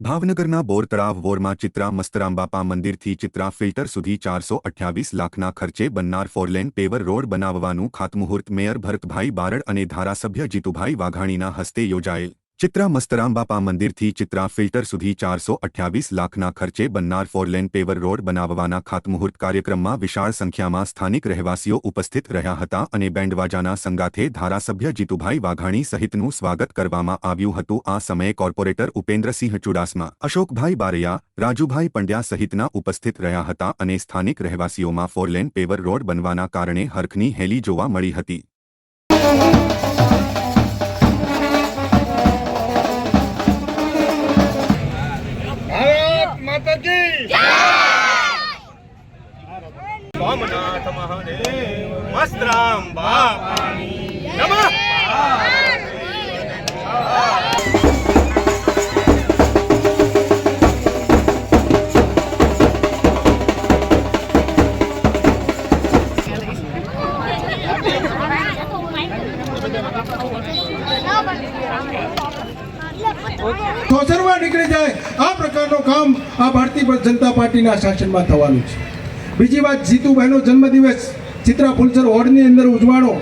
ભાવનગરના બોર તળાવ વોરમાં ચિત્રા મસ્તરાંબાપા મંદિરથી ચિત્રા ફિલ્ટર સુધી ચારસો અઠ્યાવીસ લાખના ખર્ચે બનનાર ફોરલેન પેવર રોડ બનાવવાનું ખાતમુહૂર્ત મેયર ભરતભાઈ બારડ અને ધારાસભ્ય જીતુભાઈ વાઘાણીના હસ્તે યોજાયેલ. ચિત્રા મસ્તરામબાપા મંદિરથી ચિત્રા ફિલ્ટર સુધી ચારસો અઠ્યાવીસ લાખના ખર્ચે બનનાર ફોરલેન પેવર રોડ બનાવવાના ખાતમુહૂર્ત કાર્યક્રમમાં વિશાળ સંખ્યામાં સ્થાનિક રહેવાસીઓ ઉપસ્થિત રહ્યા હતા અને બેન્ડવાજાના સંગાથે ધારાસભ્ય જીતુભાઈ વાઘાણી સહિતનું સ્વાગત કરવામાં આવ્યું હતું. આ સમયે કોર્પોરેટર ઉપેન્દ્રસિંહ ચુડાસમા, અશોકભાઈ બારૈયા, રાજુભાઈ પંડ્યા સહિતના ઉપસ્થિત રહ્યા હતા અને સ્થાનિક રહેવાસીઓમાં ફોરલેન પેવર રોડ બનવાના કારણે હરખની હેલી જોવા મળી હતી. ભારત માતા કી સોમનાથ મહાદેવ મસ્તરામ બાપાની નમઃ સોસરવા નીકળી જાય. આ પ્રકારનું કામ આ ભારતીય જનતા પાર્ટીના શાસનમાં થવાનું છે. બીજી વાત, જીતુભાઈનો જન્મદિવસ ચિત્રા ફુલસર વોર્ડની અંદર ઉજવાણો